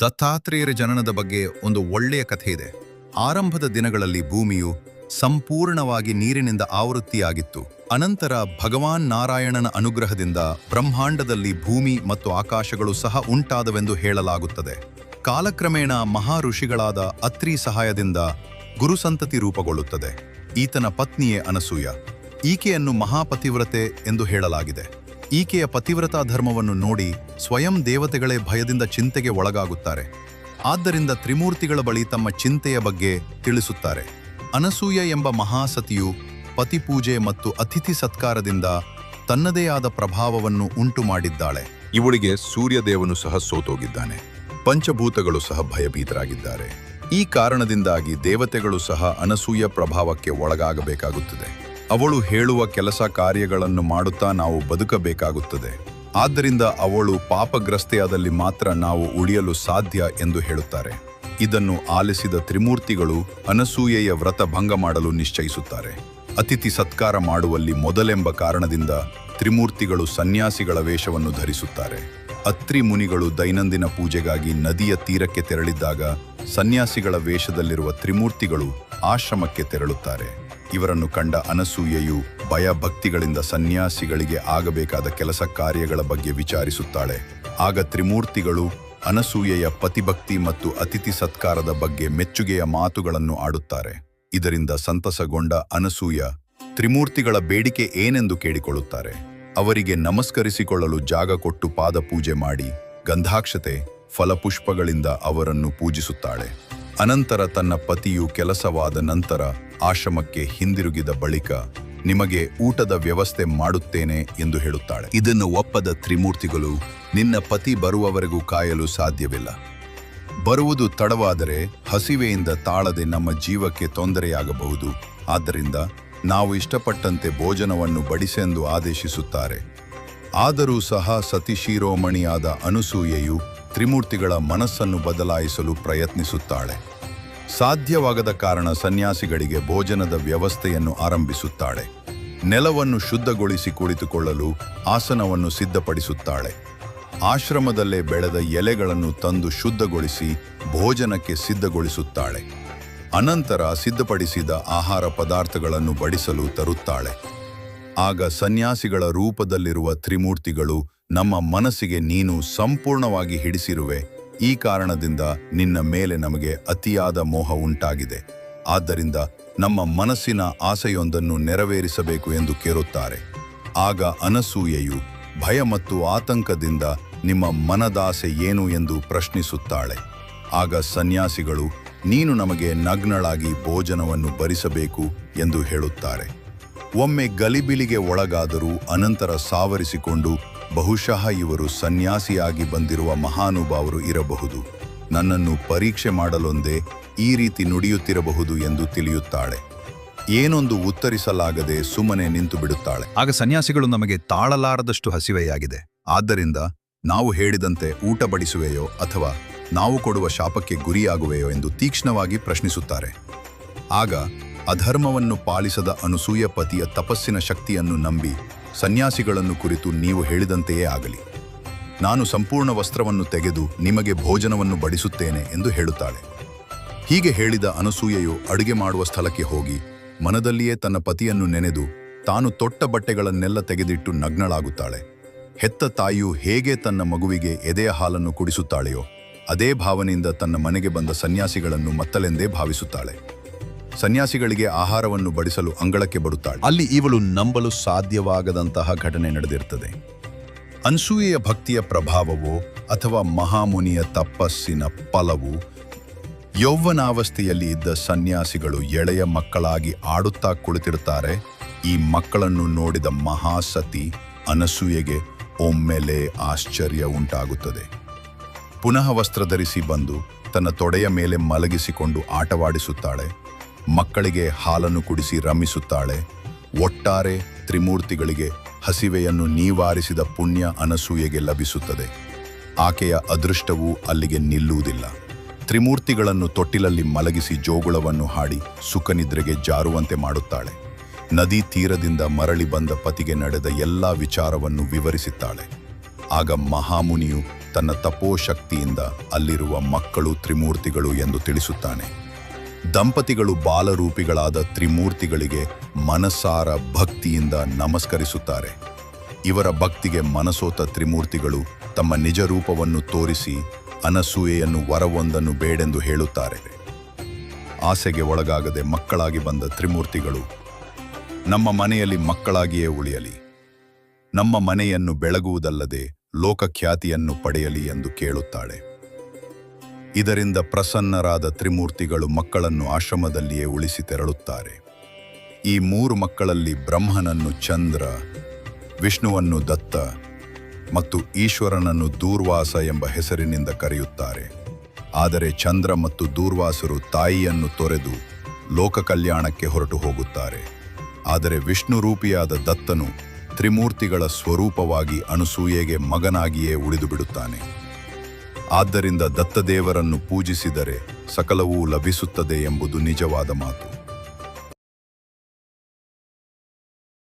ದತ್ತಾತ್ರೇಯರ ಜನನದ ಬಗ್ಗೆ ಒಂದು ಒಳ್ಳೆಯ ಕಥೆ ಇದೆ. ಆರಂಭದ ದಿನಗಳಲ್ಲಿ ಭೂಮಿಯು ಸಂಪೂರ್ಣವಾಗಿ ನೀರಿನಿಂದ ಆವೃತ್ತಿಯಾಗಿತ್ತು. ಅನಂತರ ಭಗವಾನ್ ನಾರಾಯಣನ ಅನುಗ್ರಹದಿಂದ ಬ್ರಹ್ಮಾಂಡದಲ್ಲಿ ಭೂಮಿ ಮತ್ತು ಆಕಾಶಗಳು ಸಹ ಉಂಟಾದವೆಂದು ಹೇಳಲಾಗುತ್ತದೆ. ಕಾಲಕ್ರಮೇಣ ಮಹಾ ಋಷಿಗಳಾದ ಅತ್ರಿ ಸಹಾಯದಿಂದ ಗುರುಸಂತತಿ ರೂಪುಗೊಳ್ಳುತ್ತದೆ. ಈತನ ಪತ್ನಿಯೇ ಅನಸೂಯ. ಈಕೆಯನ್ನು ಮಹಾಪತಿವ್ರತೆ ಎಂದು ಹೇಳಲಾಗಿದೆ. ಈಕೆಯ ಪತಿವ್ರತಾ ಧರ್ಮವನ್ನು ನೋಡಿ ಸ್ವಯಂ ದೇವತೆಗಳೇ ಭಯದಿಂದ ಚಿಂತೆಗೆ ಒಳಗಾಗುತ್ತಾರೆ. ಆದ್ದರಿಂದ ತ್ರಿಮೂರ್ತಿಗಳ ಬಳಿ ತಮ್ಮ ಚಿಂತೆಯ ಬಗ್ಗೆ ತಿಳಿಸುತ್ತಾರೆ. ಅನಸೂಯ ಎಂಬ ಮಹಾಸತಿಯು ಪತಿಪೂಜೆ ಮತ್ತು ಅತಿಥಿ ಸತ್ಕಾರದಿಂದ ತನ್ನದೇ ಆದ ಪ್ರಭಾವವನ್ನು ಉಂಟು ಮಾಡಿದ್ದಾಳೆ ಇವಳಿಗೆ ಸೂರ್ಯದೇವನು ಸಹ ಸೋತೋಗಿದ್ದಾನೆ. ಪಂಚಭೂತಗಳು ಸಹ ಭಯಭೀತರಾಗಿದ್ದಾರೆ. ಈ ಕಾರಣದಿಂದಾಗಿ ದೇವತೆಗಳು ಸಹ ಅನಸೂಯ ಪ್ರಭಾವಕ್ಕೆ ಒಳಗಾಗಬೇಕಾಗುತ್ತದೆ. ಅವಳು ಹೇಳುವ ಕೆಲಸ ಕಾರ್ಯಗಳನ್ನು ಮಾಡುತ್ತಾ ನಾವು ಬದುಕಬೇಕಾಗುತ್ತದೆ. ಆದ್ದರಿಂದ ಅವಳು ಪಾಪಗ್ರಸ್ತೆಯಾದಲ್ಲಿ ಮಾತ್ರ ನಾವು ಉಳಿಯಲು ಸಾಧ್ಯ ಎಂದು ಹೇಳುತ್ತಾರೆ. ಇದನ್ನು ಆಲಿಸಿದ ತ್ರಿಮೂರ್ತಿಗಳು ಅನಸೂಯೆಯ ವ್ರತ ಭಂಗ ಮಾಡಲು ನಿಶ್ಚಯಿಸುತ್ತಾರೆ. ಅತಿಥಿ ಸತ್ಕಾರ ಮಾಡುವಲ್ಲಿ ಮೊದಲೆಂಬ ಕಾರಣದಿಂದ ತ್ರಿಮೂರ್ತಿಗಳು ಸನ್ಯಾಸಿಗಳ ವೇಷವನ್ನು ಧರಿಸುತ್ತಾರೆ. ಅತ್ರಿ ಮುನಿಗಳು ದೈನಂದಿನ ಪೂಜೆಗಾಗಿ ನದಿಯ ತೀರಕ್ಕೆ ತೆರಳಿದ್ದಾಗ ಸನ್ಯಾಸಿಗಳ ವೇಷದಲ್ಲಿರುವ ತ್ರಿಮೂರ್ತಿಗಳು ಆಶ್ರಮಕ್ಕೆ ತೆರಳುತ್ತಾರೆ. ಇವರನ್ನು ಕಂಡ ಅನಸೂಯೆಯು ಭಯ ಭಕ್ತಿಗಳಿಂದ ಸನ್ಯಾಸಿಗಳಿಗೆ ಆಗಬೇಕಾದ ಕೆಲಸ ಕಾರ್ಯಗಳ ಬಗ್ಗೆ ವಿಚಾರಿಸುತ್ತಾಳೆ. ಆಗ ತ್ರಿಮೂರ್ತಿಗಳು ಅನಸೂಯೆಯ ಪತಿಭಕ್ತಿ ಮತ್ತು ಅತಿಥಿ ಸತ್ಕಾರದ ಬಗ್ಗೆ ಮೆಚ್ಚುಗೆಯ ಮಾತುಗಳನ್ನು ಆಡುತ್ತಾರೆ. ಇದರಿಂದ ಸಂತಸಗೊಂಡ ಅನಸೂಯ ತ್ರಿಮೂರ್ತಿಗಳ ಬೇಡಿಕೆ ಏನೆಂದು ಕೇಳಿಕೊಳ್ಳುತ್ತಾರೆ. ಅವರಿಗೆ ನಮಸ್ಕರಿಸಿಕೊಳ್ಳಲು ಜಾಗ ಕೊಟ್ಟು ಪಾದ ಪೂಜೆ ಮಾಡಿ, ಗಂಧಾಕ್ಷತೆ, ಫಲಪುಷ್ಪಗಳಿಂದ ಅವರನ್ನು ಪೂಜಿಸುತ್ತಾಳೆ. ಅನಂತರ ತನ್ನ ಪತಿಯು ಕೆಲಸವಾದ ನಂತರ ಆಶ್ರಮಕ್ಕೆ ಹಿಂದಿರುಗಿದ ಬಳಿಕ ನಿಮಗೆ ಊಟದ ವ್ಯವಸ್ಥೆ ಮಾಡುತ್ತೇನೆ ಎಂದು ಹೇಳುತ್ತಾಳೆ. ಇದನ್ನು ಒಪ್ಪದ ತ್ರಿಮೂರ್ತಿಗಳು, ನಿನ್ನ ಪತಿ ಬರುವವರೆಗೂ ಕಾಯಲು ಸಾಧ್ಯವಿಲ್ಲ. ಬರುವುದು ತಡವಾದರೆ ಹಸಿವೆಯಿಂದ ತಾಳದೆ ನಮ್ಮ ಜೀವಕ್ಕೆ ತೊಂದರೆಯಾಗಬಹುದು. ಆದ್ದರಿಂದ ನಾವು ಇಷ್ಟಪಟ್ಟಂತೆ ಭೋಜನವನ್ನು ಬಡಿಸೆಂದು ಆದೇಶಿಸುತ್ತಾರೆ. ಆದರೂ ಸಹ ಸತಿಶಿರೋಮಣಿಯಾದ ಅನುಸೂಯೆಯು ತ್ರಿಮೂರ್ತಿಗಳ ಮನಸ್ಸನ್ನು ಬದಲಾಯಿಸಲು ಪ್ರಯತ್ನಿಸುತ್ತಾಳೆ. ಸಾಧ್ಯವಾಗದ ಕಾರಣ ಸನ್ಯಾಸಿಗಳಿಗೆ ಭೋಜನದ ವ್ಯವಸ್ಥೆಯನ್ನು ಆರಂಭಿಸುತ್ತಾಳೆ. ನೆಲವನ್ನು ಶುದ್ಧಗೊಳಿಸಿ ಕುಳಿತುಕೊಳ್ಳಲು ಆಸನವನ್ನು ಸಿದ್ಧಪಡಿಸುತ್ತಾಳೆ. ಆಶ್ರಮದಲ್ಲೇ ಬೆಳೆದ ಎಲೆಗಳನ್ನು ತಂದು ಶುದ್ಧಗೊಳಿಸಿ ಭೋಜನಕ್ಕೆ ಸಿದ್ಧಗೊಳಿಸುತ್ತಾಳೆ. ಅನಂತರ ಸಿದ್ಧಪಡಿಸಿದ ಆಹಾರ ಪದಾರ್ಥಗಳನ್ನು ಬಡಿಸಲು ತರುತ್ತಾಳೆ. ಆಗ ಸನ್ಯಾಸಿಗಳ ರೂಪದಲ್ಲಿರುವ ತ್ರಿಮೂರ್ತಿಗಳು ನಮ್ಮ ಮನಸ್ಸಿಗೆ ನೀನು ಸಂಪೂರ್ಣವಾಗಿ ಹಿಡಿಸಿರುವೆ. ಈ ಕಾರಣದಿಂದ ನಿನ್ನ ಮೇಲೆ ನಮಗೆ ಅತಿಯಾದ ಮೋಹ ಉಂಟಾಗಿದೆ. ಆದ್ದರಿಂದ ನಮ್ಮ ಮನಸ್ಸಿನ ಆಸೆಯೊಂದನ್ನು ನೆರವೇರಿಸಬೇಕು ಎಂದು ಕೇರುತ್ತಾರೆ ಆಗ ಅನಸೂಯೆಯು ಭಯ ಮತ್ತು ಆತಂಕದಿಂದ ನಿಮ್ಮ ಮನದಾಸೆ ಏನು ಎಂದು ಪ್ರಶ್ನಿಸುತ್ತಾಳೆ. ಆಗ ಸನ್ಯಾಸಿಗಳು, ನೀನು ನಮಗೆ ನಗ್ನಳಾಗಿ ಭೋಜನವನ್ನು ಭರಿಸಬೇಕು ಎಂದು ಹೇಳುತ್ತಾರೆ. ಒಮ್ಮೆ ಗಲಿಬಿಲಿಗೆ ಒಳಗಾದರೂ ಅನಂತರ ಸಾವರಿಸಿಕೊಂಡು ಬಹುಶಃ ಇವರು ಸನ್ಯಾಸಿಯಾಗಿ ಬಂದಿರುವ ಮಹಾನುಭಾವರು ಇರಬಹುದು. ನನ್ನನ್ನು ಪರೀಕ್ಷೆ ಮಾಡಲೊಂದೇ ಈ ರೀತಿ ನುಡಿಯುತ್ತಿರಬಹುದು ಎಂದು ತಿಳಿಯುತ್ತಾಳೆ. ಏನೊಂದು ಉತ್ತರಿಸಲಾಗದೆ ಸುಮ್ಮನೆ ನಿಂತು ಬಿಡುತ್ತಾಳೆ. ಆಗ ಸನ್ಯಾಸಿಗಳು ನಮಗೆ ತಾಳಲಾರದಷ್ಟು ಹಸಿವೆಯಾಗಿದೆ. ಆದ್ದರಿಂದ ನಾವು ಹೇಳಿದಂತೆ ಊಟ ಬಡಿಸುವೆಯೋ ಅಥವಾ ನಾವು ಕೊಡುವ ಶಾಪಕ್ಕೆ ಗುರಿಯಾಗುವೆಯೋ ಎಂದು ತೀಕ್ಷ್ಣವಾಗಿ ಪ್ರಶ್ನಿಸುತ್ತಾರೆ. ಆಗ ಅಧರ್ಮವನ್ನು ಪಾಲಿಸದ ಅನುಸೂಯ ಪತಿಯ ತಪಸ್ಸಿನ ಶಕ್ತಿಯನ್ನು ನಂಬಿ ಸನ್ಯಾಸಿಗಳನ್ನು ಕುರಿತು ನೀವು ಹೇಳಿದಂತೆಯೇ ಆಗಲಿ. ನಾನು ಸಂಪೂರ್ಣ ವಸ್ತ್ರವನ್ನು ತೆಗೆದು ನಿಮಗೆ ಭೋಜನವನ್ನು ಬಡಿಸುತ್ತೇನೆ ಎಂದು ಹೇಳುತ್ತಾಳೆ. ಹೀಗೆ ಹೇಳಿದ ಅನಸೂಯೆಯು ಅಡುಗೆ ಮಾಡುವ ಸ್ಥಳಕ್ಕೆ ಹೋಗಿ ಮನದಲ್ಲಿಯೇ ತನ್ನ ಪತಿಯನ್ನು ನೆನೆದು ತಾನು ತೊಟ್ಟ ಬಟ್ಟೆಗಳನ್ನೆಲ್ಲ ತೆಗೆದಿಟ್ಟು ನಗ್ನಳಾಗುತ್ತಾಳೆ. ಹೆತ್ತ ತಾಯಿಯು ಹೇಗೆ ತನ್ನ ಮಗುವಿಗೆ ಎದೆಯ ಹಾಲನ್ನು ಕುಡಿಸುತ್ತಾಳೆಯೋ ಅದೇ ಭಾವನೆಯಿಂದ ತನ್ನ ಮನೆಗೆ ಬಂದ ಸನ್ಯಾಸಿಗಳನ್ನು ಮತ್ತಲೆಂದೇ ಭಾವಿಸುತ್ತಾಳೆ. ಸನ್ಯಾಸಿಗಳಿಗೆ ಆಹಾರವನ್ನು ಬಡಿಸಲು ಅಂಗಳಕ್ಕೆ ಬರುತ್ತಾಳೆ. ಅಲ್ಲಿ ಇವಳು ನಂಬಲು ಸಾಧ್ಯವಾಗದಂತಹ ಘಟನೆ ನಡೆದಿರ್ತದೆ ಅನ್ಸೂಯೆಯ ಭಕ್ತಿಯ ಪ್ರಭಾವವೋ ಅಥವಾ ಮಹಾಮುನಿಯ ತಪಸ್ಸಿನ ಫಲವು? ಯೌವ್ವನಾವಸ್ಥೆಯಲ್ಲಿ ಇದ್ದ ಸನ್ಯಾಸಿಗಳು ಎಳೆಯ ಮಕ್ಕಳಾಗಿ ಆಡುತ್ತಾ ಕುಳಿತಿರುತ್ತಾರೆ. ಈ ಮಕ್ಕಳನ್ನು ನೋಡಿದ ಮಹಾಸತಿ ಅನಸೂಯೆಗೆ ಒಮ್ಮೆಲೆ ಆಶ್ಚರ್ಯ ಉಂಟಾಗುತ್ತದೆ. ಪುನಃ ವಸ್ತ್ರ ಧರಿಸಿ ಬಂದು ತನ್ನ ತೊಡೆಯ ಮೇಲೆ ಮಲಗಿಸಿಕೊಂಡು ಆಟವಾಡಿಸುತ್ತಾಳೆ. ಮಕ್ಕಳಿಗೆ ಹಾಲನ್ನು ಕುಡಿಸಿ ರಮಿಸುತ್ತಾಳೆ. ಒಟ್ಟಾರೆ ತ್ರಿಮೂರ್ತಿಗಳಿಗೆ ಹಸಿವೆಯನ್ನು ನೀವಾರಿಸಿದ ಪುಣ್ಯ ಅನಸೂಯೆಗೆ ಲಭಿಸುತ್ತದೆ. ಆಕೆಯ ಅದೃಷ್ಟವು ಅಲ್ಲಿಗೆ ನಿಲ್ಲುವುದಿಲ್ಲ. ತ್ರಿಮೂರ್ತಿಗಳನ್ನು ತೊಟ್ಟಿಲಲ್ಲಿ ಮಲಗಿಸಿ ಜೋಗುಳವನ್ನು ಹಾಡಿ ಸುಖನಿದ್ರೆಗೆ ಜಾರುವಂತೆ ಮಾಡುತ್ತಾಳೆ. ನದಿ ತೀರದಿಂದ ಮರಳಿ ಬಂದ ಪತಿಗೆ ನಡೆದ ಎಲ್ಲ ವಿಚಾರವನ್ನು ವಿವರಿಸುತ್ತಾಳೆ. ಆಗ ಮಹಾಮುನಿಯು ತನ್ನ ತಪೋಶಕ್ತಿಯಿಂದ ಅಲ್ಲಿರುವ ಮಕ್ಕಳು ತ್ರಿಮೂರ್ತಿಗಳು ಎಂದು ತಿಳಿಸುತ್ತಾನೆ. ದಂಪತಿಗಳು ಬಾಲರೂಪಿಗಳಾದ ತ್ರಿಮೂರ್ತಿಗಳಿಗೆ ಮನಸಾರ ಭಕ್ತಿಯಿಂದ ನಮಸ್ಕರಿಸುತ್ತಾರೆ. ಇವರ ಭಕ್ತಿಗೆ ಮನಸೋತ ತ್ರಿಮೂರ್ತಿಗಳು ತಮ್ಮ ನಿಜ ರೂಪವನ್ನು ತೋರಿಸಿ ಅನಸೂಯೆಯನ್ನು ವರವೊಂದನ್ನು ಬೇಡೆಂದು ಹೇಳುತ್ತಾರೆ. ಆಸೆಗೆ ಒಳಗಾಗದೆ ಮಕ್ಕಳಾಗಿ ಬಂದ ತ್ರಿಮೂರ್ತಿಗಳು, ನಮ್ಮ ಮನೆಯಲ್ಲಿ ಮಕ್ಕಳಾಗಿಯೇ ಉಳಿಯಲಿ, ನಮ್ಮ ಮನೆಯನ್ನು ಬೆಳಗುವುದಲ್ಲದೆ ಲೋಕಖ್ಯಾತಿಯನ್ನು ಪಡೆಯಲಿ ಎಂದು ಕೇಳುತ್ತಾಳೆ. ಇದರಿಂದ ಪ್ರಸನ್ನರಾದ ತ್ರಿಮೂರ್ತಿಗಳು ಮಕ್ಕಳನ್ನು ಆಶ್ರಮದಲ್ಲಿಯೇ ಉಳಿಸಿ ತೆರಳುತ್ತಾರೆ. ಈ ಮೂರು ಮಕ್ಕಳಲ್ಲಿ ಬ್ರಹ್ಮನನ್ನು ಚಂದ್ರ, ವಿಷ್ಣುವನ್ನು ದತ್ತ ಮತ್ತು ಈಶ್ವರನನ್ನು ದೂರ್ವಾಸ ಎಂಬ ಹೆಸರಿನಿಂದ ಕರೆಯುತ್ತಾರೆ. ಆದರೆ ಚಂದ್ರ ಮತ್ತು ದೂರ್ವಾಸರು ತಾಯಿಯನ್ನು ತೊರೆದು ಲೋಕ ಕಲ್ಯಾಣಕ್ಕೆ ಹೊರಟು ಹೋಗುತ್ತಾರೆ. ಆದರೆ ವಿಷ್ಣು ರೂಪಿಯಾದ ದತ್ತನು ತ್ರಿಮೂರ್ತಿಗಳ ಸ್ವರೂಪವಾಗಿ ಅನುಸೂಯೆಗೆ ಮಗನಾಗಿಯೇ ಉಳಿದು ಬಿಡುತ್ತಾನೆ ಆದ್ದರಿಂದ ದತ್ತದೇವರನ್ನು ಪೂಜಿಸಿದರೆ ಸಕಲವೂ ಲಭಿಸುತ್ತದೆ ಎಂಬುದು ನಿಜವಾದ ಮಾತು.